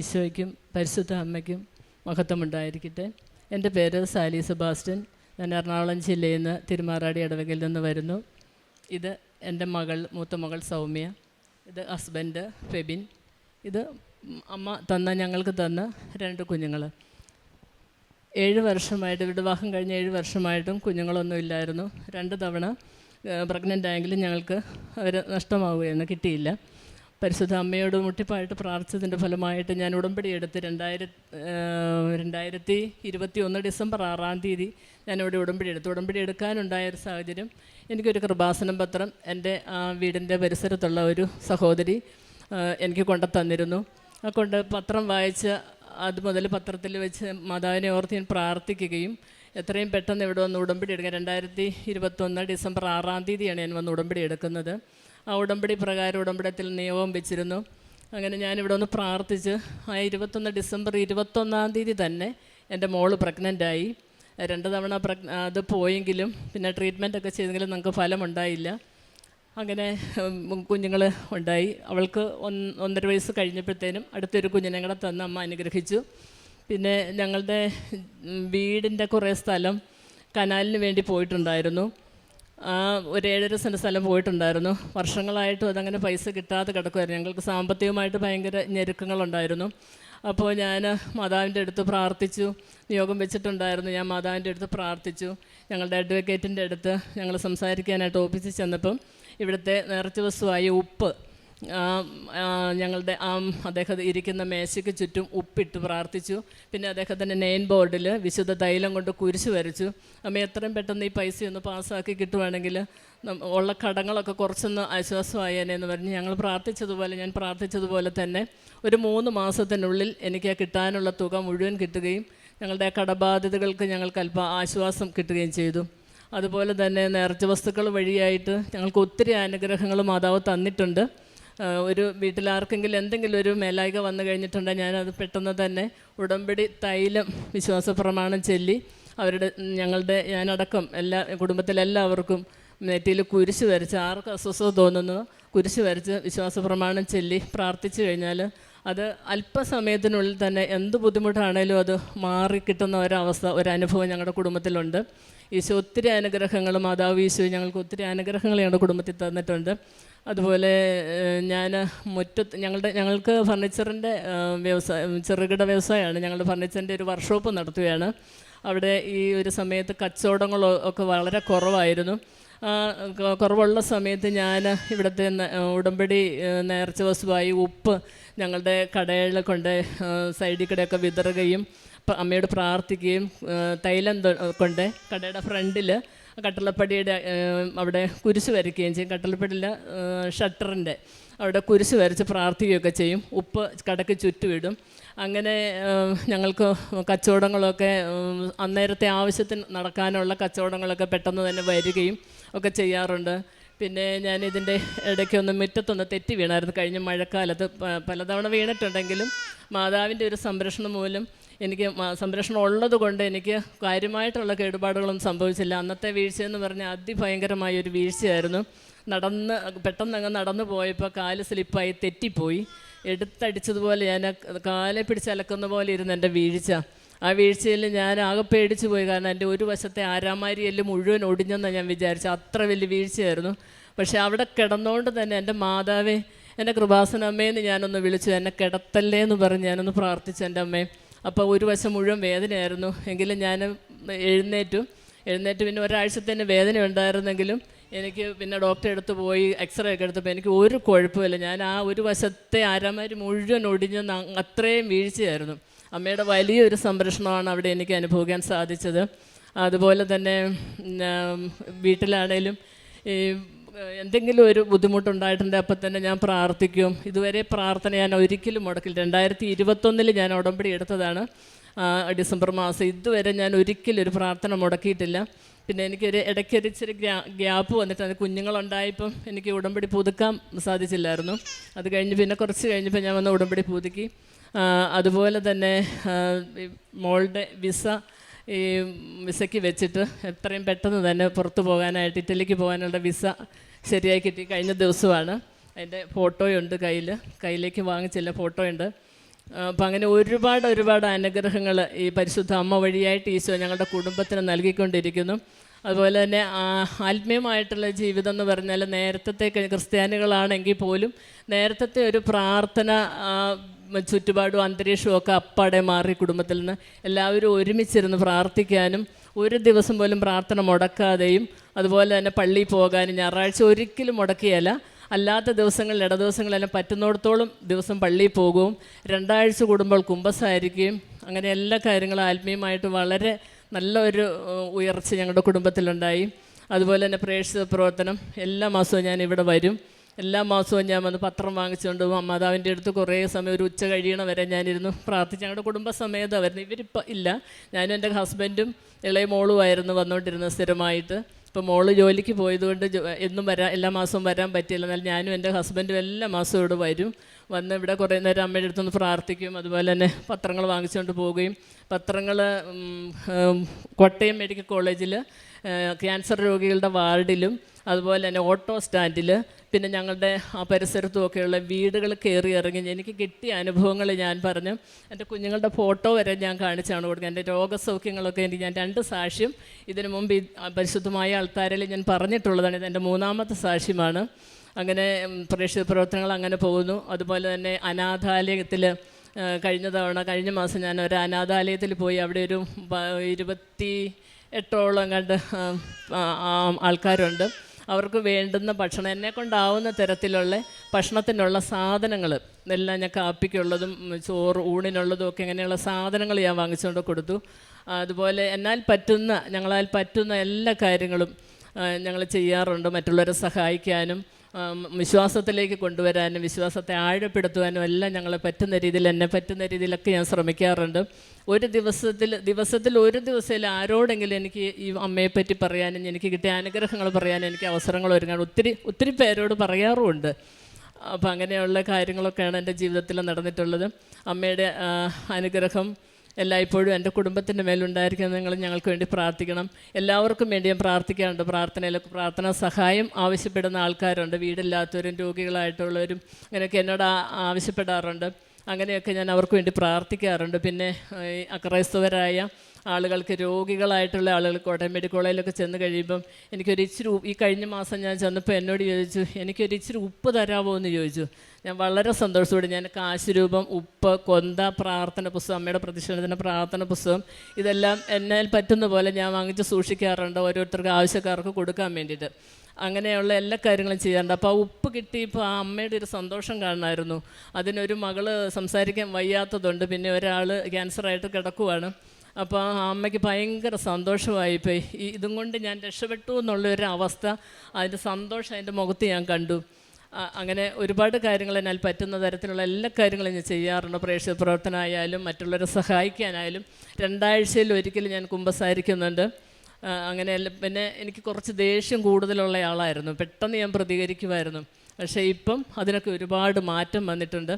ഈശോയ്ക്കും പരിശുദ്ധ അമ്മയ്ക്കും മഹത്വമുണ്ടായിരിക്കട്ടെ. എന്റെ പേര് സാലി സെബാസ്റ്റ്യൻ. ഞാൻ എറണാകുളം ജില്ലയിൽ നിന്ന് തിരുമാറാടി ഇടവകയിൽ നിന്ന് വരുന്നു. ഇത് എന്റെ മകൾ മൂത്ത മകൾ സൗമ്യ. ഇത് ഹസ്ബൻഡ് ഫെബിൻ. ഇത് അമ്മ തന്ന ഞങ്ങൾക്ക് തന്ന രണ്ട് കുഞ്ഞുങ്ങൾ. ഏഴ് വർഷമായിട്ട് വിവാഹം കഴിഞ്ഞ ഏഴ് വർഷമായിട്ടും കുഞ്ഞുങ്ങളൊന്നും ഇല്ലായിരുന്നു. രണ്ട് തവണ പ്രഗ്നന്റ് ആയെങ്കിലും ഞങ്ങൾക്ക് അവർ നഷ്ടമാവുകയെന്ന് കിട്ടിയില്ല. പരിശുദ്ധ അമ്മയോട് മുട്ടിപ്പായിട്ട് പ്രാർത്ഥിച്ചതിന്റെ ഫലമായിട്ട് ഞാൻ ഉടമ്പടി എടുത്ത് രണ്ടായിരത്തി രണ്ടായിരത്തി ഇരുപത്തി ഒന്ന് ഡിസംബർ ആറാം തീയതി ഞാനിവിടെ ഉടമ്പടി എടുത്തു. ഉടമ്പടി എടുക്കാനുണ്ടായ ഒരു സാഹചര്യം എനിക്കൊരു കൃപാസനം പത്രം എന്റെ വീടിന്റെ പരിസരത്തുള്ള ഒരു സഹോദരി എനിക്ക് കൊണ്ടു തന്നിരുന്നു. ആ കൊണ്ട് പത്രം വായിച്ച് അത് മുതൽ പത്രത്തിൽ വെച്ച് മാതാവിനെ ഓർത്ത് ഞാൻ പ്രാർത്ഥിക്കുകയും എത്രയും പെട്ടെന്ന് ഇവിടെ വന്ന് ഉടമ്പടി എടുക്കുക രണ്ടായിരത്തി ഇരുപത്തൊന്ന് ഡിസംബർ ആറാം തീയതിയാണ് ഞാൻ വന്ന് ഉടമ്പടി എടുക്കുന്നത്. ആ ഉടമ്പടി പ്രകാരം ഉടമ്പടത്തിൽ നിയമം വെച്ചിരുന്നു. അങ്ങനെ ഞാനിവിടെ ഒന്ന് പ്രാർത്ഥിച്ച് ആ ഇരുപത്തൊന്ന് ഡിസംബർ ഇരുപത്തൊന്നാം തീയതി തന്നെ എന്റെ മോൾ പ്രഗ്നന്റായി രണ്ട് തവണ പ്രഗ് അത് പോയെങ്കിലും പിന്നെ ട്രീറ്റ്മെന്റ് ഒക്കെ ചെയ്തെങ്കിലും നമുക്ക് ഫലമുണ്ടായില്ല. അങ്ങനെ കുഞ്ഞുങ്ങൾ ഉണ്ടായി. അവൾക്ക് ഒന്ന് ഒന്നര വയസ്സ് കഴിഞ്ഞപ്പോഴത്തേനും അടുത്തൊരു കുഞ്ഞിനെ കൂടെ തന്ന് അമ്മ അനുഗ്രഹിച്ചു. പിന്നെ ഞങ്ങളുടെ വീടിന്റെ കുറേ സ്ഥലം കനാലിന് വേണ്ടി പോയിട്ടുണ്ടായിരുന്നു. ഒരു ഏഴര സെന്റ് സ്ഥലം പോയിട്ടുണ്ടായിരുന്നു. വർഷങ്ങളായിട്ടും അതങ്ങനെ പൈസ കിട്ടാതെ കിടക്കുമായിരുന്നു ഞങ്ങൾക്ക് സാമ്പത്തികമായിട്ട് ഭയങ്കര ഞെരുക്കങ്ങളുണ്ടായിരുന്നു. അപ്പോൾ ഞാൻ മാതാവിന്റെ അടുത്ത് പ്രാർത്ഥിച്ചു. നിയോഗം വെച്ചിട്ടുണ്ടായിരുന്നു. ഞാൻ മാതാവിന്റെ അടുത്ത് പ്രാർത്ഥിച്ചു. ഞങ്ങളുടെ അഡ്വക്കേറ്റിന്റെ അടുത്ത് ഞങ്ങൾ സംസാരിക്കാനായിട്ട് ഓഫീസിൽ ചെന്നപ്പം ഇവിടുത്തെ നേർച്ച വസ്തുവായ ഉപ്പ് ഞങ്ങളുടെ അദ്ദേഹം ഇരിക്കുന്ന മേശയ്ക്ക് ചുറ്റും ഉപ്പിട്ട് പ്രാർത്ഥിച്ചു. പിന്നെ അദ്ദേഹത്തിന്റെ നെയിൻ ബോർഡിൽ വിശുദ്ധ തൈലം കൊണ്ട് കുരിശ് വരച്ചു. അമ്മ എത്രയും പെട്ടെന്ന് ഈ പൈസ ഒന്ന് പാസ്സാക്കി കിട്ടുവാണെങ്കിൽ ഉള്ള കടങ്ങളൊക്കെ കുറച്ചൊന്ന് ആശ്വാസമായേനെ എന്ന് പറഞ്ഞ് ഞങ്ങൾ പ്രാർത്ഥിച്ചതുപോലെ ഞാൻ പ്രാർത്ഥിച്ചതുപോലെ തന്നെ ഒരു മൂന്ന് മാസത്തിനുള്ളിൽ എനിക്ക് ആ കിട്ടാനുള്ള തുക മുഴുവൻ കിട്ടുകയും ഞങ്ങളുടെ കടബാധ്യതകൾക്ക് ഞങ്ങൾക്ക് അല്പം ആശ്വാസം കിട്ടുകയും ചെയ്തു. അതുപോലെ തന്നെ നേർച്ച വസ്തുക്കൾ വഴിയായിട്ട് ഞങ്ങൾക്ക് ഒത്തിരി അനുഗ്രഹങ്ങൾ മാതാവ് തന്നിട്ടുണ്ട്. ഒരു വീട്ടിലാർക്കെങ്കിലും എന്തെങ്കിലും ഒരു മേലായിക വന്നു കഴിഞ്ഞിട്ടുണ്ടെങ്കിൽ ഞാനത് പെട്ടെന്ന് തന്നെ ഉടമ്പടി തൈലം വിശ്വാസ പ്രമാണം ചൊല്ലി അവരുടെ ഞങ്ങളുടെ ഞാനടക്കം എല്ലാ കുടുംബത്തിലെല്ലാവർക്കും നെറ്റിയിൽ കുരിശ് വരച്ച് ആർക്ക് അസ്വസ്ഥത തോന്നുന്നു കുരിശ് വരച്ച് വിശ്വാസ പ്രമാണം ചൊല്ലി പ്രാർത്ഥിച്ചു കഴിഞ്ഞാൽ അത് അല്പസമയത്തിനുള്ളിൽ തന്നെ എന്ത് ബുദ്ധിമുട്ടാണേലും അത് മാറിക്കിട്ടുന്ന ഒരവസ്ഥ ഒരനുഭവം ഞങ്ങളുടെ കുടുംബത്തിലുണ്ട്. ഈശോ ഒത്തിരി അനുഗ്രഹങ്ങൾ മാതാവ് ഈശോ ഞങ്ങൾക്ക് ഒത്തിരി അനുഗ്രഹങ്ങൾ ഞങ്ങളുടെ കുടുംബത്തിൽ തന്നിട്ടുണ്ട്. അതുപോലെ ഞാൻ മുറ്റത്ത് ഞങ്ങളുടെ ഞങ്ങൾക്ക് ഫർണിച്ചറിന്റെ വ്യവസായം ചെറുകിട വ്യവസായമാണ്. ഞങ്ങളുടെ ഫർണിച്ചറിന്റെ ഒരു വർക്ക്ഷോപ്പ് നടത്തുകയാണ്. അവിടെ ഈ ഒരു സമയത്ത് കച്ചവടങ്ങളോ ഒക്കെ വളരെ കുറവായിരുന്നു. കുറവുള്ള സമയത്ത് ഞാൻ ഇവിടുത്തെ ഉടമ്പടി നേർച്ച വസ്തുവായി ഉപ്പ് ഞങ്ങളുടെ കടയിൽ കൊണ്ട് സൈഡിൽ കൂടെയൊക്കെ വിതറുകയും അമ്മയോട് പ്രാർത്ഥിക്കുകയും തൈലം കൊണ്ട് കടയുടെ ഫ്രണ്ടിൽ കട്ടളപ്പടിയുടെ അവിടെ കുരിശ് വരയ്ക്കുകയും ചെയ്യും. കട്ടളപ്പടിയിലെ ഷട്ടറിന്റെ അവിടെ കുരിശ് വരച്ച് പ്രാർത്ഥിക്കുകയൊക്കെ ചെയ്യും. ഉപ്പ് കടക്ക് ചുറ്റുവിടും. അങ്ങനെ ഞങ്ങൾക്ക് കച്ചവടങ്ങളൊക്കെ അന്നേരത്തെ ആവശ്യത്തിന് നടക്കാനുള്ള കച്ചവടങ്ങളൊക്കെ പെട്ടെന്ന് തന്നെ വരികയും ഒക്കെ ചെയ്യാറുണ്ട്. പിന്നെ ഞാൻ ഇതിന്റെ ഇടയ്ക്കൊന്ന് മുറ്റത്തൊന്ന് തെറ്റി വീണായിരുന്നു. കഴിഞ്ഞ മഴക്കാലത്ത് പലതവണ വീണിട്ടുണ്ടെങ്കിലും മാതാവിന്റെ ഒരു സംരക്ഷണം മൂലം എനിക്ക് സംരക്ഷണം ഉള്ളത് കൊണ്ട് എനിക്ക് കാര്യമായിട്ടുള്ള കേടുപാടുകളൊന്നും സംഭവിച്ചില്ല. അന്നത്തെ വീഴ്ചയെന്ന് പറഞ്ഞാൽ അതിഭയങ്കരമായ ഒരു വീഴ്ചയായിരുന്നു. നടന്ന് പെട്ടെന്ന് അങ്ങ് നടന്നു പോയപ്പോൾ കാൽ സ്ലിപ്പായി തെറ്റിപ്പോയി. എടുത്തടിച്ചതുപോലെ ഞാൻ കാലെ പിടിച്ചലക്കുന്ന പോലെ ഇരുന്ന് എന്റെ വീഴ്ച. ആ വീഴ്ചയിൽ ഞാൻ ആകെ പേടിച്ചു പോയി കാരണം എന്റെ ഒരു വശത്തെ ആരാമാരിയെല്ലാം മുഴുവൻ ഒടിഞ്ഞെന്ന് ഞാൻ വിചാരിച്ചു. അത്ര വലിയ വീഴ്ചയായിരുന്നു. പക്ഷേ അവിടെ കിടന്നുകൊണ്ട് തന്നെ എന്റെ മാതാവേ എന്റെ കൃപാസനമ്മേന്ന് ഞാനൊന്ന് വിളിച്ചു. എന്നെ കിടത്തല്ലേ എന്ന് പറഞ്ഞ് ഞാനൊന്ന് പ്രാർത്ഥിച്ചു എന്റെ അമ്മയെ. അപ്പോൾ ഒരു വശം മുഴുവൻ വേദനയായിരുന്നു. എങ്കിലും ഞാൻ എഴുന്നേറ്റു. എഴുന്നേറ്റ് പിന്നെ ഒരാഴ്ചത്തേന് വേദന ഉണ്ടായിരുന്നെങ്കിലും എനിക്ക് പിന്നെ ഡോക്ടറെ അടുത്ത് പോയി എക്സ്റേ ഒക്കെ എടുത്തപ്പോൾ എനിക്ക് ഒരു കുഴപ്പമില്ല ഞാൻ ആ ഒരു വശത്തെ അരമാര് മുഴുവൻ ഒടിഞ്ഞ് അത്രയും വീഴ്ചയായിരുന്നു. അമ്മയുടെ വലിയൊരു സംരക്ഷണമാണ് അവിടെ എനിക്ക് അനുഭവിക്കാൻ സാധിച്ചത്. അതുപോലെ തന്നെ വീട്ടിലാണേലും ഈ എന്തെങ്കിലും ഒരു ബുദ്ധിമുട്ടുണ്ടായിട്ടുണ്ട് അപ്പം തന്നെ ഞാൻ പ്രാർത്ഥിക്കും. ഇതുവരെ പ്രാർത്ഥന ഞാൻ ഒരിക്കലും മുടക്കില്ല. രണ്ടായിരത്തി ഇരുപത്തൊന്നിൽ ഞാൻ ഉടമ്പടി എടുത്തതാണ് ഡിസംബർ മാസം. ഇതുവരെ ഞാൻ ഒരിക്കലും ഒരു പ്രാർത്ഥന മുടക്കിയിട്ടില്ല. പിന്നെ എനിക്കൊരു ഇടയ്ക്കൊരു ഇച്ചിരി ഗ്യാ- ഗ്യാപ്പ് വന്നിട്ട് അത് കുഞ്ഞുങ്ങളുണ്ടായപ്പം എനിക്ക് ഉടമ്പടി പുതുക്കാൻ സാധിച്ചില്ലായിരുന്നു. അത് കഴിഞ്ഞ് പിന്നെ കുറച്ച് കഴിഞ്ഞപ്പോൾ ഞാൻ വന്ന് ഉടമ്പടി പുതുക്കി. അതുപോലെ തന്നെ മോളുടെ വിസ ഈ വിസയ്ക്ക് വെച്ചിട്ട് എത്രയും പെട്ടെന്ന് തന്നെ പുറത്തു പോകാനായിട്ട് ഇറ്റലിക്ക് പോകാനുള്ള വിസ ശരിയായി കിട്ടി കഴിഞ്ഞ ദിവസമാണ് അതിന്റെ ഫോട്ടോയുണ്ട് കയ്യിൽ. കയ്യിലേക്ക് വാങ്ങിച്ചില്ല ഫോട്ടോയുണ്ട്. അപ്പം അങ്ങനെ ഒരുപാട് ഒരുപാട് അനുഗ്രഹങ്ങൾ ഈ പരിശുദ്ധ അമ്മ വഴിയായിട്ട് ഈശോ ഞങ്ങളുടെ കുടുംബത്തിന് നൽകിക്കൊണ്ടിരിക്കുന്നു. അതുപോലെ തന്നെ ആത്മീയമായിട്ടുള്ള ജീവിതം എന്ന് പറഞ്ഞാൽ നേരത്തെ ക്രിസ്ത്യാനികളാണെങ്കിൽ പോലും നേരത്തെ ഒരു പ്രാർത്ഥന ചുറ്റുപാടും അന്തരീക്ഷവും ഒക്കെ അപ്പാടെ മാറി കുടുംബത്തിൽ നിന്ന് എല്ലാവരും ഒരുമിച്ചിരുന്ന് പ്രാർത്ഥിക്കാനും ഒരു ദിവസം പോലും പ്രാർത്ഥന മുടക്കാതെയും അതുപോലെ തന്നെ പള്ളിയിൽ പോകാനും ഞായറാഴ്ച ഒരിക്കലും മുടക്കിയല്ല അല്ലാത്ത ദിവസങ്ങളിൽ ഇടദിവസങ്ങളെല്ലാം പറ്റുന്നിടത്തോളം ദിവസം പള്ളിയിൽ പോകും. രണ്ടാഴ്ച കൂടുമ്പോൾ കുമ്പസായിരിക്കും അങ്ങനെ എല്ലാ കാര്യങ്ങളും ആത്മീയമായിട്ട് വളരെ നല്ലൊരു ഉയർച്ച ഞങ്ങളുടെ കുടുംബത്തിലുണ്ടായി. അതുപോലെ തന്നെ പ്രേക്ഷിത പ്രവർത്തനം. എല്ലാ മാസവും ഞാൻ ഇവിടെ വരും. എല്ലാ മാസവും ഞാൻ വന്ന് പത്രം വാങ്ങിച്ചുകൊണ്ട് മാതാവിന്റെ അടുത്ത് കുറേ സമയം ഒരു ഉച്ച കഴിയണ വരെ ഞാനിരുന്നു പ്രാർത്ഥിച്ച് ഞങ്ങളുടെ കുടുംബസമേതമായിരുന്നു ഇവരിപ്പോൾ ഇല്ല. ഞാനും എന്റെ ഹസ്ബൻഡും ഇളയ മോളുമായിരുന്നു വന്നുകൊണ്ടിരുന്നത് സ്ഥിരമായിട്ട്. ഇപ്പോൾ മോൾ ജോലിക്ക് പോയതുകൊണ്ട് എന്നും വരാൻ എല്ലാ മാസവും വരാൻ പറ്റില്ല. എന്നാൽ ഞാനും എന്റെ ഹസ്ബൻഡും എല്ലാ മാസവും ഇവിടെ വരും. വന്ന് ഇവിടെ കുറേ നേരം അമ്മയുടെ അടുത്തൊന്ന് പ്രാർത്ഥിക്കും. അതുപോലെ തന്നെ പത്രങ്ങൾ വാങ്ങിച്ചുകൊണ്ട് പോവുകയും. പത്രങ്ങൾ കോട്ടയം മെഡിക്കൽ കോളേജിൽ ക്യാൻസർ രോഗികളുടെ വാർഡിലും അതുപോലെ തന്നെ ഓട്ടോ സ്റ്റാൻഡിൽ പിന്നെ ഞങ്ങളുടെ ആ പരിസരത്തും ഒക്കെയുള്ള വീടുകൾ കയറി ഇറങ്ങി എനിക്ക് കിട്ടിയ അനുഭവങ്ങൾ ഞാൻ പറഞ്ഞു. എന്റെ കുഞ്ഞുങ്ങളുടെ ഫോട്ടോ വരെ ഞാൻ കാണിച്ചാണ് കൊടുക്കുക എന്റെ രോഗസൗഖ്യങ്ങളൊക്കെ എനിക്ക് ഞാൻ രണ്ട് സാക്ഷ്യം ഇതിനു മുമ്പ് പരിശുദ്ധമായ ആൾക്കാരിൽ ഞാൻ പറഞ്ഞിട്ടുള്ളതാണ്. ഇത് എന്റെ മൂന്നാമത്തെ സാക്ഷ്യമാണ്. അങ്ങനെ പ്രേക്ഷിത പ്രവർത്തനങ്ങൾ അങ്ങനെ പോകുന്നു. അതുപോലെ തന്നെ അനാഥാലയത്തിൽ കഴിഞ്ഞ തവണ കഴിഞ്ഞ മാസം ഞാൻ ഒരു അനാഥാലയത്തിൽ പോയി. അവിടെ ഒരു ഇരുപത്തി എട്ടോളം കണ്ട് ആൾക്കാരുണ്ട്. അവർക്ക് വേണ്ടുന്ന ഭക്ഷണം എന്നെ കൊണ്ടാവുന്ന തരത്തിലുള്ള ഭക്ഷണത്തിനുള്ള സാധനങ്ങൾ എല്ലാം ഞാൻ കാപ്പിക്കുള്ളതും ചോറ് ഊണിനുള്ളതും ഒക്കെ ഇങ്ങനെയുള്ള സാധനങ്ങൾ ഞാൻ വാങ്ങിച്ചുകൊണ്ട് കൊടുത്തു. അതുപോലെ എന്നാൽ പറ്റുന്ന ഞങ്ങളാൽ പറ്റുന്ന എല്ലാ കാര്യങ്ങളും ഞങ്ങൾ ചെയ്യാറുണ്ട് മറ്റുള്ളവരെ സഹായിക്കാനും വിശ്വാസത്തിലേക്ക് കൊണ്ടുവരാനും വിശ്വാസത്തെ ആഴപ്പെടുത്തുവാനും എല്ലാം ഞങ്ങളെ പറ്റുന്ന രീതിയിൽ എന്നെ പറ്റുന്ന രീതിയിലൊക്കെ ഞാൻ ശ്രമിക്കാറുണ്ട്. ഒരു ദിവസത്തിൽ ദിവസത്തിൽ ഒരു ദിവസത്തിൽ ആരോടെങ്കിലും എനിക്ക് ഈ അമ്മയെപ്പറ്റി പറയാനും എനിക്ക് കിട്ടിയ അനുഗ്രഹങ്ങൾ പറയാനും എനിക്ക് അവസരങ്ങൾ ഒരുങ്ങാൻ ഒത്തിരി ഒത്തിരി പേരോട് പറയാറുമുണ്ട്. അപ്പോൾ അങ്ങനെയുള്ള കാര്യങ്ങളൊക്കെയാണ് എന്റെ ജീവിതത്തിൽ നടന്നിട്ടുള്ളത്. അമ്മയുടെ അനുഗ്രഹം എല്ലായ്പ്പോഴും എന്റെ കുടുംബത്തിന്റെ മേലുണ്ടായിരിക്കുന്ന നിങ്ങൾ ഞങ്ങൾക്ക് വേണ്ടി പ്രാർത്ഥിക്കണം. എല്ലാവർക്കും വേണ്ടി ഞാൻ പ്രാർത്ഥിക്കാറുണ്ട്. പ്രാർത്ഥനയിലൊക്കെ പ്രാർത്ഥനാ സഹായം ആവശ്യപ്പെടുന്ന ആൾക്കാരുണ്ട്. വീടില്ലാത്തവരും രോഗികളായിട്ടുള്ളവരും അങ്ങനെയൊക്കെ എന്നോട് ആവശ്യപ്പെടാറുണ്ട്. അങ്ങനെയൊക്കെ ഞാൻ അവർക്ക് വേണ്ടി പ്രാർത്ഥിക്കാറുണ്ട്. പിന്നെ ഈ അക്രൈസ്തവരായ ആളുകൾക്ക് രോഗികളായിട്ടുള്ള ആളുകൾ കോട്ടയം മെഡിക്കൽ കോളേജിലൊക്കെ ചെന്ന് കഴിയുമ്പം എനിക്കൊരു ഇച്ചിരി ഈ കഴിഞ്ഞ മാസം ഞാൻ ചെന്നപ്പോൾ എന്നോട് ചോദിച്ചു എനിക്കൊരു ഇച്ചിരി ഉപ്പ് തരാമോ എന്ന് ചോദിച്ചു. ഞാൻ വളരെ സന്തോഷത്തോടെ ഞാൻ കാശ് രൂപം ഉപ്പ് കൊന്ത പ്രാർത്ഥന പുസ്തകം അമ്മയുടെ പ്രതിഷ്ഠാനത്തിന്റെ പ്രാർത്ഥന പുസ്തകം ഇതെല്ലാം എന്നാൽ പറ്റുന്ന പോലെ ഞാൻ വാങ്ങിച്ച് സൂക്ഷിക്കാറുണ്ട് ഓരോരുത്തർക്ക് ആവശ്യക്കാർക്ക് കൊടുക്കാൻ വേണ്ടിയിട്ട്. അങ്ങനെയുള്ള എല്ലാ കാര്യങ്ങളും ചെയ്യാറുണ്ട്. അപ്പോൾ ആ ഉപ്പ് കിട്ടിയപ്പോൾ ആ അമ്മയുടെ ഒരു സന്തോഷം കാണണമായിരുന്നു. അതിനൊരു മകൾ സംസാരിക്കാൻ വയ്യാത്തതുണ്ട്. പിന്നെ ഒരാൾ ക്യാൻസറായിട്ട് കിടക്കുവാണ്. അപ്പോൾ ആ അമ്മയ്ക്ക് ഭയങ്കര സന്തോഷമായിപ്പോയി ഈ ഇതും കൊണ്ട് ഞാൻ രക്ഷപ്പെട്ടു എന്നുള്ളൊരു അവസ്ഥ അതിന്റെ സന്തോഷം അതിന്റെ മുഖത്ത് ഞാൻ കണ്ടു. അങ്ങനെ ഒരുപാട് കാര്യങ്ങൾ എന്നാൽ പറ്റുന്ന തരത്തിലുള്ള എല്ലാ കാര്യങ്ങളും ഞാൻ ചെയ്യാറുണ്ട്. പ്രേക്ഷക പ്രവർത്തനമായാലും മറ്റുള്ളവരെ സഹായിക്കാനായാലും. രണ്ടാഴ്ചയിൽ ഒരിക്കലും ഞാൻ കുമ്പസാരിക്കുന്നുണ്ട്. അങ്ങനെ പിന്നെ എനിക്ക് കുറച്ച് ദേഷ്യം കൂടുതലുള്ള ആളായിരുന്നു. പെട്ടെന്ന് ഞാൻ പ്രതികരിക്കുമായിരുന്നു പക്ഷേ ഇപ്പം അതിനൊക്കെ ഒരുപാട് മാറ്റം വന്നിട്ടുണ്ട്.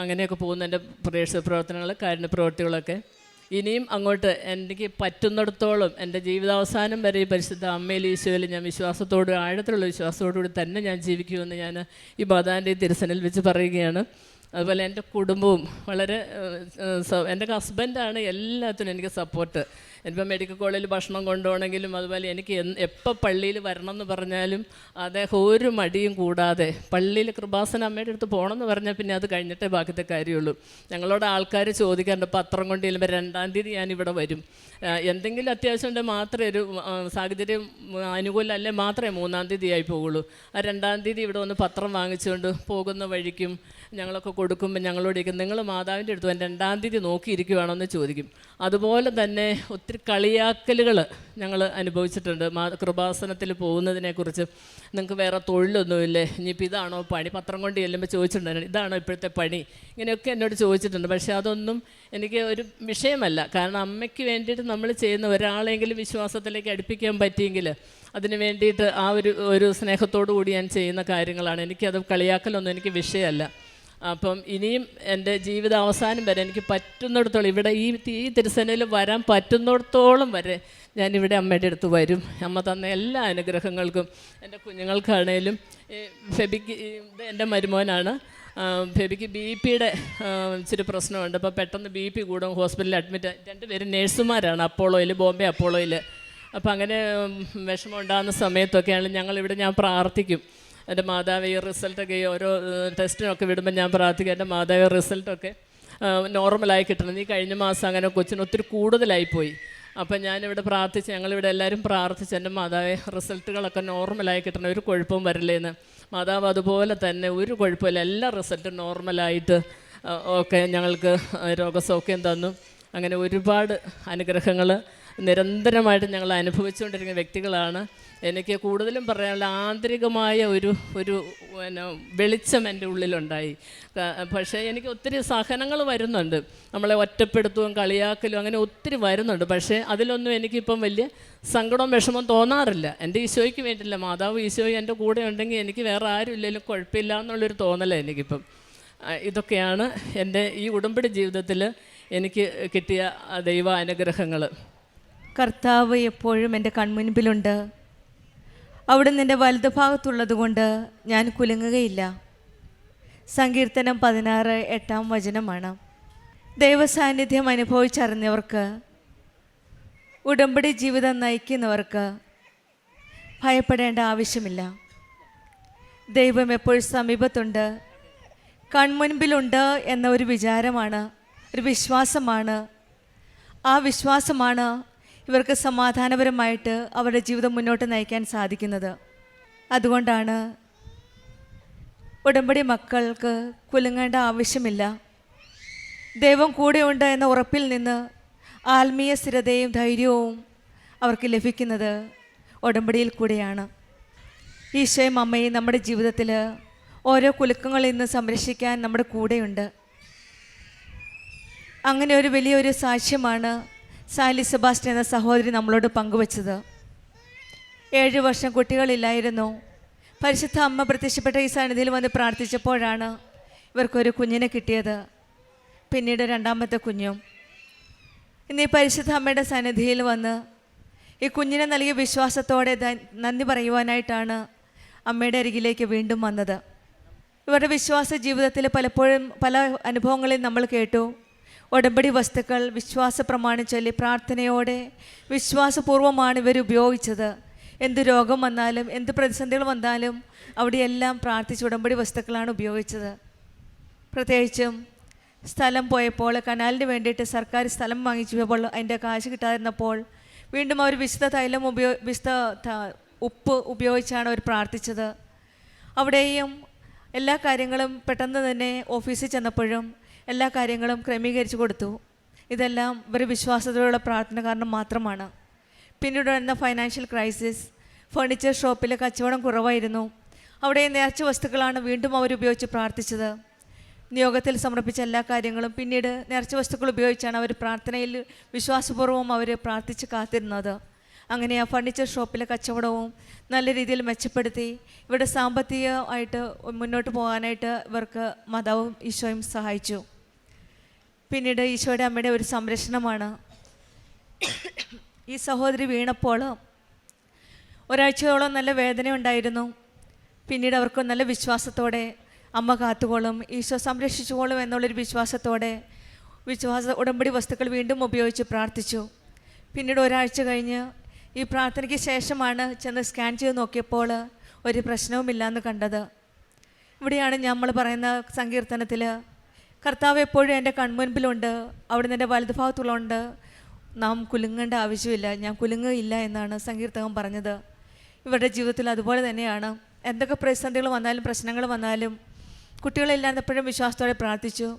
അങ്ങനെയൊക്കെ പോകുന്ന എന്റെ പ്രദേശ പ്രവർത്തനങ്ങൾ കാരുണ്യ പ്രവർത്തികളൊക്കെ ഇനിയും അങ്ങോട്ട് എനിക്ക് പറ്റുന്നിടത്തോളം എന്റെ ജീവിതാവസാനം വരെ ഈ പരിശുദ്ധ അമ്മയിൽ ഈശോയിൽ ഞാൻ വിശ്വാസത്തോട് ആഴത്തിലുള്ള വിശ്വാസത്തോടുകൂടി തന്നെ ഞാൻ ജീവിക്കുമെന്ന് ഞാൻ ഈ ബദാന്റെ തിരുസനിൽ വെച്ച് പറയുകയാണ്. അതുപോലെ എന്റെ കുടുംബവും വളരെ എന്റെ ഹസ്ബൻഡാണ് എല്ലാത്തിനും എനിക്ക് സപ്പോർട്ട് ഇപ്പം മെഡിക്കൽ കോളേജിൽ ഭക്ഷണം കൊണ്ടുപോകണമെങ്കിലും അതുപോലെ എനിക്ക് എപ്പോൾ പള്ളിയിൽ വരണം എന്ന് പറഞ്ഞാലും അദ്ദേഹം ഒരു മടിയും കൂടാതെ പള്ളിയിൽ കൃപാസന അമ്മയുടെ അടുത്ത് പോകണമെന്ന് പറഞ്ഞാൽ പിന്നെ അത് കഴിഞ്ഞിട്ടേ ബാക്കിത്തെ കാര്യമുള്ളൂ. ഞങ്ങളോട് ആൾക്കാർ ചോദിക്കാറുണ്ട് പത്രം കൊണ്ട് ചെല്ലുമ്പോൾ രണ്ടാം തീയതി ഞാൻ ഇവിടെ വരും. എന്തെങ്കിലും അത്യാവശ്യം ഉണ്ടെങ്കിൽ മാത്രമേ ഒരു സാഹചര്യം അനുകൂലമല്ലേ മാത്രമേ മൂന്നാം തീയതി ആയി പോകുള്ളൂ ആ രണ്ടാം തീയതി ഇവിടെ വന്ന് പത്രം വാങ്ങിച്ചുകൊണ്ട് പോകുന്ന വഴിക്കും ഞങ്ങളൊക്കെ കൊടുക്കുമ്പോൾ ഞങ്ങളോട് ഇരിക്കും നിങ്ങൾ മാതാവിന്റെ അടുത്ത് വന്ന് രണ്ടാം തീയതി നോക്കിയിരിക്കുവാണോന്ന് ചോദിക്കും. അതുപോലെ തന്നെ ഒത്തിരി കളിയാക്കലുകൾ ഞങ്ങൾ അനുഭവിച്ചിട്ടുണ്ട്. മാ കൃപാസനത്തിൽ പോകുന്നതിനെക്കുറിച്ച് നിങ്ങൾക്ക് വേറെ തൊഴിലൊന്നുമില്ലേ? ഇനിയിപ്പോൾ ഇതാണോ പണി? പത്രം കൊണ്ട് ചെല്ലുമ്പോൾ ചോദിച്ചിട്ടുണ്ടായിരുന്നു. ഇതാണോ ഇപ്പോഴത്തെ പണി? ഇങ്ങനെയൊക്കെ എന്നോട് ചോദിച്ചിട്ടുണ്ട്. പക്ഷേ അതൊന്നും എനിക്ക് ഒരു വിഷയമല്ല. കാരണം അമ്മയ്ക്ക് വേണ്ടിയിട്ട് നമ്മൾ ചെയ്യുന്ന ഒരാളെങ്കിലും വിശ്വാസത്തിലേക്ക് അടുപ്പിക്കാൻ പറ്റിയെങ്കിൽ അതിന് വേണ്ടിയിട്ട് ആ ഒരു ഒരു സ്നേഹത്തോടു കൂടി ഞാൻ ചെയ്യുന്ന കാര്യങ്ങളാണ്. എനിക്കത് കളിയാക്കലൊന്നും എനിക്ക് വിഷയമല്ല. അപ്പം ഇനിയും എന്റെ ജീവിത അവസാനം വരെ എനിക്ക് പറ്റുന്നിടത്തോളം ഇവിടെ ഈ ഈ തിരുസനയിൽ വരാൻ പറ്റുന്നിടത്തോളം വരെ ഇവിടെ അമ്മയുടെ അടുത്ത് വരും. അമ്മ തന്ന എല്ലാ അനുഗ്രഹങ്ങൾക്കും എന്റെ കുഞ്ഞുങ്ങൾക്കാണേലും ഫെബിക്ക് ഇത് എന്റെ മരുമോനാണ്. ഫെബിക്ക് ബി പിയുടെ ഇച്ചിരി പ്രശ്നമുണ്ട്. അപ്പോൾ പെട്ടെന്ന് ബി പി കൂടും ഹോസ്പിറ്റലിൽ അഡ്മിറ്റ് രണ്ടുപേരും നേഴ്സുമാരാണ് അപ്പോളോയിൽ ബോംബെ അപ്പോളോയിൽ അപ്പോൾ അങ്ങനെ വിഷമം ഉണ്ടാകുന്ന സമയത്തൊക്കെയാണ് ഞങ്ങളിവിടെ ഞാൻ പ്രാർത്ഥിക്കും. എന്റെ മാതാവ് ഈ റിസൾട്ടൊക്കെ ഈ ഓരോ ടെസ്റ്റിനൊക്കെ വിടുമ്പോൾ ഞാൻ പ്രാർത്ഥിക്കുക എന്റെ മാതാവ് റിസൾട്ടൊക്കെ നോർമലായി കിട്ടണം. ഈ കഴിഞ്ഞ മാസം അങ്ങനെ കൊച്ചിന് ഒത്തിരി കൂടുതലായിപ്പോയി അപ്പം ഞാനിവിടെ പ്രാർത്ഥിച്ച് ഞങ്ങളിവിടെ എല്ലാവരും പ്രാർത്ഥിച്ച് എന്റെ മാതാവെ റിസൾട്ടുകളൊക്കെ നോർമലായി കിട്ടണം. ഒരു കുഴപ്പവും വരില്ലേന്ന്. മാതാവ് അതുപോലെ തന്നെ ഒരു കുഴപ്പമില്ല. എല്ലാ റിസൾട്ടും നോർമലായിട്ട് ഒക്കെ ഞങ്ങൾക്ക് രോഗസൗഖ്യം തന്നു. അങ്ങനെ ഒരുപാട് അനുഗ്രഹങ്ങൾ നിരന്തരമായിട്ട് ഞങ്ങൾ അനുഭവിച്ചുകൊണ്ടിരിക്കുന്ന വ്യക്തികളാണ്. എനിക്ക് കൂടുതലും പറയാനുള്ള ആന്തരികമായ ഒരു ഒരു പിന്നെ വെളിച്ചം എന്റെ ഉള്ളിലുണ്ടായി. പക്ഷേ എനിക്ക് ഒത്തിരി സഹനങ്ങൾ വരുന്നുണ്ട്. നമ്മളെ ഒറ്റപ്പെടുത്തുകയും കളിയാക്കലും അങ്ങനെ ഒത്തിരി വരുന്നുണ്ട്. പക്ഷേ അതിലൊന്നും എനിക്കിപ്പം വലിയ സങ്കടവും വിഷമം തോന്നാറില്ല. എന്റെ ഈശോയ്ക്ക് വേണ്ടിയില്ല മാതാവ് ഈശോയും എന്റെ കൂടെ ഉണ്ടെങ്കിൽ എനിക്ക് വേറെ ആരും ഇല്ലെങ്കിലും കുഴപ്പമില്ല എന്നുള്ളൊരു തോന്നലാണ് എനിക്കിപ്പം. ഇതൊക്കെയാണ് എന്റെ ഈ ഉടമ്പടി ജീവിതത്തിൽ എനിക്ക് കിട്ടിയ ദൈവ അനുഗ്രഹങ്ങൾ കർത്താവ് എപ്പോഴും എന്റെ കൺമുൻപിലുണ്ട്. അവിടുന്ന് എന്റെ വലതുഭാഗത്തുള്ളത് കൊണ്ട് ഞാൻ കുലുങ്ങുകയില്ല. സങ്കീർത്തനം പതിനാറ് എട്ടാം വചനമാണ്. ദൈവസാന്നിധ്യം അനുഭവിച്ചറിഞ്ഞവർക്ക് ഉടമ്പടി ജീവിതം നയിക്കുന്നവർക്ക് ഭയപ്പെടേണ്ട ആവശ്യമില്ല. ദൈവം എപ്പോഴും സമീപത്തുണ്ട് കൺമുൻപിലുണ്ട് എന്ന ഒരു വിചാരമാണ് ഒരു വിശ്വാസമാണ്. ആ വിശ്വാസമാണ് ഇവർക്ക് സമാധാനപരമായിട്ട് അവരുടെ ജീവിതം മുന്നോട്ട് നയിക്കാൻ സാധിക്കുന്നത്. അതുകൊണ്ടാണ് ഉടമ്പടി മക്കൾക്ക് കുലുങ്ങേണ്ട ആവശ്യമില്ല. ദൈവം കൂടെയുണ്ട് എന്ന ഉറപ്പിൽ നിന്ന് ആത്മീയ സ്ഥിരതയും ധൈര്യവും അവർക്ക് ലഭിക്കുന്നത് ഉടമ്പടിയിൽ കൂടെയാണ്. ഈശോയും അമ്മയും നമ്മുടെ ജീവിതത്തിൽ ഓരോ കുലുക്കങ്ങളിൽ നിന്ന് സംരക്ഷിക്കാൻ നമ്മുടെ കൂടെയുണ്ട്. അങ്ങനെ ഒരു വലിയൊരു സാക്ഷ്യമാണ് സാലി സെബാസ്റ്റ്യൻ എന്ന സഹോദരി നമ്മളോട് പങ്കുവച്ചത്. ഏഴ് വർഷം കുട്ടികളില്ലായിരുന്നു. പരിശുദ്ധ അമ്മ പ്രത്യക്ഷപ്പെട്ട ഈ സന്നിധിയിൽ വന്ന് പ്രാർത്ഥിച്ചപ്പോഴാണ് ഇവർക്കൊരു കുഞ്ഞിനെ കിട്ടിയത്. പിന്നീട് രണ്ടാമത്തെ കുഞ്ഞും. ഇന്ന് ഈ പരിശുദ്ധ അമ്മയുടെ സന്നിധിയിൽ വന്ന് ഈ കുഞ്ഞിനെ നൽകിയ വിശ്വാസത്തോടെ നന്ദി പറയുവാനായിട്ടാണ് അമ്മയുടെ അരികിലേക്ക് വീണ്ടും വന്നത്. ഇവരുടെ വിശ്വാസ ജീവിതത്തിൽ പലപ്പോഴും പല അനുഭവങ്ങളിൽ നമ്മൾ കേട്ടു. ഉടമ്പടി വസ്തുക്കൾ വിശ്വാസ പ്രമാണം പ്രാർത്ഥനയോടെ വിശ്വാസപൂർവമാണ് ഇവർ ഉപയോഗിച്ചത്. എന്ത് രോഗം വന്നാലും എന്ത് പ്രതിസന്ധികൾ വന്നാലും അവിടെയെല്ലാം പ്രാർത്ഥിച്ച് ഉടമ്പടി വസ്തുക്കളാണ് ഉപയോഗിച്ചത്. പ്രത്യേകിച്ചും സ്ഥലം പോയപ്പോൾ കനാലിന് വേണ്ടിയിട്ട് സർക്കാർ സ്ഥലം വാങ്ങിച്ചപ്പോൾ അതിന്റെ കാശ് കിട്ടാതിരുന്നപ്പോൾ വീണ്ടും അവർ വിശുദ്ധ തൈലം ഉപയോഗ വിശുദ്ധ ഉപ്പ് ഉപയോഗിച്ചാണ് അവർ പ്രാർത്ഥിച്ചത്. അവിടെയും എല്ലാ കാര്യങ്ങളും പെട്ടെന്ന് തന്നെ ഓഫീസിൽ ചെന്നപ്പോഴും എല്ലാ കാര്യങ്ങളും ക്രമീകരിച്ചു കൊടുത്തു. ഇതെല്ലാം ഒരു വിശ്വാസത്തോടുള്ള പ്രാർത്ഥന കാരണം മാത്രമാണ്. പിന്നീട് വരുന്ന ഫൈനാൻഷ്യൽ ക്രൈസിസ് ഫർണിച്ചർ ഷോപ്പിൽ കച്ചവടം കുറവായിരുന്നു. അവിടെ നേർച്ച വസ്തുക്കളാണ് വീണ്ടും അവർ ഉപയോഗിച്ച് പ്രാർത്ഥിച്ചത്. നിയോഗത്തിൽ സമർപ്പിച്ച എല്ലാ കാര്യങ്ങളും പിന്നീട് നേർച്ച വസ്തുക്കൾ ഉപയോഗിച്ചാണ് അവർ പ്രാർത്ഥനയിൽ വിശ്വാസപൂർവം അവർ പ്രാർത്ഥിച്ച് കാത്തിരുന്നത്. അങ്ങനെ ആ ഫർണിച്ചർ ഷോപ്പിലെ കച്ചവടവും നല്ല രീതിയിൽ മെച്ചപ്പെടുത്തി. ഇവിടെ സാമ്പത്തികമായിട്ട് മുന്നോട്ട് പോകാനായിട്ട് ഇവർക്ക് മാതാവും ഈശോയും സഹായിച്ചു. പിന്നീട് ഈശോയുടെ അമ്മയുടെ ഒരു സംരക്ഷണമാണ്. ഈ സഹോദരി വീണപ്പോൾ ഒരാഴ്ചയോളം നല്ല വേദന ഉണ്ടായിരുന്നു. പിന്നീട് അവർക്ക് നല്ല വിശ്വാസത്തോടെ അമ്മ കാത്തുകൊള്ളും ഈശോ സംരക്ഷിച്ചുകൊള്ളും എന്നുള്ളൊരു വിശ്വാസത്തോടെ വിശ്വാസ ഉടമ്പടി വസ്തുക്കൾ വീണ്ടും ഉപയോഗിച്ച് പ്രാർത്ഥിച്ചു. പിന്നീട് ഒരാഴ്ച കഴിഞ്ഞ് ഈ പ്രാർത്ഥനയ്ക്ക് ശേഷമാണ് ചെന്ന് സ്കാൻ ചെയ്ത് നോക്കിയപ്പോൾ ഒരു പ്രശ്നവുമില്ല എന്ന് കണ്ടത്. ഇവിടെയാണ് നമ്മൾ പറയുന്ന സങ്കീർത്തനത്തിൽ കർത്താവ് എപ്പോഴും എന്റെ കൺമുൻപിലുണ്ട് അവിടുന്ന് എന്റെ വലതുഭാഗത്തുള്ളുണ്ട് നാം കുലുങ്ങേണ്ട ആവശ്യമില്ല. ഞാൻ കുലുങ്ങുകയില്ല എന്നാണ് സങ്കീർത്തകൻ പറഞ്ഞത്. ഇവരുടെ ജീവിതത്തിൽ അതുപോലെ തന്നെയാണ്. എന്തൊക്കെ പ്രതിസന്ധികൾ വന്നാലും പ്രശ്നങ്ങൾ വന്നാലും കുട്ടികളില്ലായിരുന്നപ്പോഴും വിശ്വാസത്തോടെ പ്രാർത്ഥിച്ചു.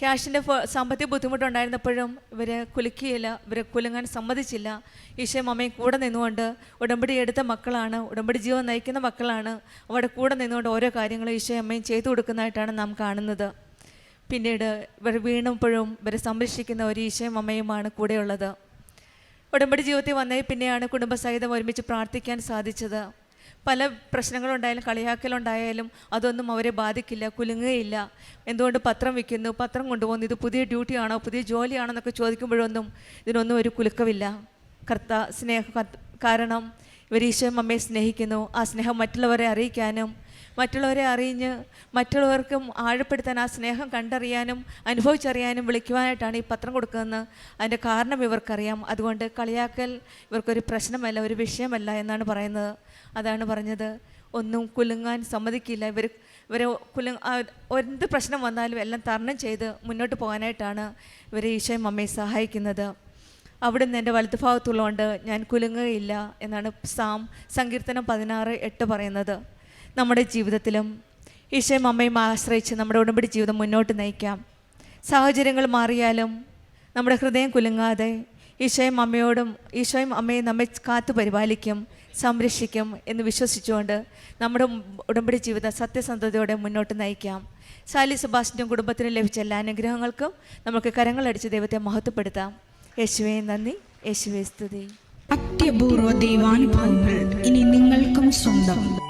ക്യാഷിന്റെ സാമ്പത്തിക ബുദ്ധിമുട്ടുണ്ടായിരുന്നപ്പോഴും ഇവരെ കുലുക്കിയില്ല ഇവരെ കുലുങ്ങാൻ സമ്മതിച്ചില്ല. ഈശോ അമ്മയും കൂടെ നിന്നുകൊണ്ട് ഉടമ്പടി എടുത്ത മക്കളാണ് ഉടമ്പടി ജീവൻ നയിക്കുന്ന മക്കളാണ്. അവിടെ കൂടെ നിന്നുകൊണ്ട് ഓരോ കാര്യങ്ങളും ഈശോ അമ്മയും ചെയ്തു കൊടുക്കുന്നതായിട്ടാണ് നാം കാണുന്നത്. പിന്നീട് ഇവർ വീണപ്പോഴും ഇവരെ സംരക്ഷിക്കുന്ന ഒരു ഈശയും അമ്മയുമാണ് കൂടെയുള്ളത്. ഉടമ്പടി ജീവിതത്തിൽ വന്നതിൽ പിന്നെയാണ് കുടുംബസഹിതം ഒരുമിച്ച് പ്രാർത്ഥിക്കാൻ സാധിച്ചത്. പല പ്രശ്നങ്ങളുണ്ടായാലും കളിയാക്കലുണ്ടായാലും അതൊന്നും അവരെ ബാധിക്കില്ല കുലുങ്ങുകയില്ല. എന്തുകൊണ്ട് പത്രം വിൽക്കുന്നു പത്രം കൊണ്ടുപോകുന്നു? ഇത് പുതിയ ഡ്യൂട്ടിയാണോ പുതിയ ജോലിയാണോ എന്നൊക്കെ ചോദിക്കുമ്പോഴൊന്നും ഇതിനൊന്നും ഒരു കുലുക്കമില്ല. കർത്ത സ്നേഹ കാരണം ഇവർ ഈശോയും അമ്മയെ സ്നേഹിക്കുന്നു. ആ സ്നേഹം മറ്റുള്ളവരെ അറിയിക്കാനും മറ്റുള്ളവരെ അറിഞ്ഞ് മറ്റുള്ളവർക്കും ആഴപ്പെടുത്താൻ ആ സ്നേഹം കണ്ടറിയാനും അനുഭവിച്ചറിയാനും വിളിക്കുവാനായിട്ടാണ് ഈ പത്രം കൊടുക്കുന്നത് അതിന്റെ കാരണം ഇവർക്കറിയാം. അതുകൊണ്ട് കളിയാക്കൽ ഇവർക്കൊരു പ്രശ്നമല്ല ഒരു വിഷയമല്ല എന്നാണ് പറയുന്നത്. അതാണ് പറഞ്ഞത്. ഒന്നും കുലുങ്ങാൻ സമ്മതിക്കില്ല. ഇവർ ഇവരെ കുലു എന്ത് പ്രശ്നം വന്നാലും എല്ലാം തരണം ചെയ്ത് മുന്നോട്ട് പോകാനായിട്ടാണ് ഇവരെ ഈശോയും അമ്മയെ സഹായിക്കുന്നത്. അവിടുന്ന് എന്റെ വലതുഭാഗത്തുള്ളതുകൊണ്ട് ഞാൻ കുലുങ്ങുകയില്ല എന്നാണ് സാം സങ്കീർത്തനം പതിനാറ് എട്ട് പറയുന്നത്. നമ്മുടെ ജീവിതത്തിലും ഈശോയും അമ്മയും ആശ്രയിച്ച് നമ്മുടെ ഉടമ്പടി ജീവിതം മുന്നോട്ട് നയിക്കാം. സാഹചര്യങ്ങൾ മാറിയാലും നമ്മുടെ ഹൃദയം കുലുങ്ങാതെ ഈശോയും അമ്മയോടും ഈശോയും അമ്മയും നമ്മെ കാത്തു പരിപാലിക്കും സംരക്ഷിക്കും എന്ന് വിശ്വസിച്ചുകൊണ്ട് നമ്മുടെ ഉടമ്പടി ജീവിതം സത്യസന്ധതയോടെ മുന്നോട്ട് നയിക്കാം. സാലി സുഭാഷിന്റെ കുടുംബത്തിന് ലഭിച്ച എല്ലാ അനുഗ്രഹങ്ങൾക്കും നമുക്ക് കരങ്ങളടിച്ച് ദൈവത്തെ മഹത്വപ്പെടുത്താം. യേശുവേ നന്ദി. യേശുവേ സ്തുതി. അത്യപൂർവ ദൈവാനുഭവങ്ങൾ ഇനി നിങ്ങൾക്കും സ്വന്തം.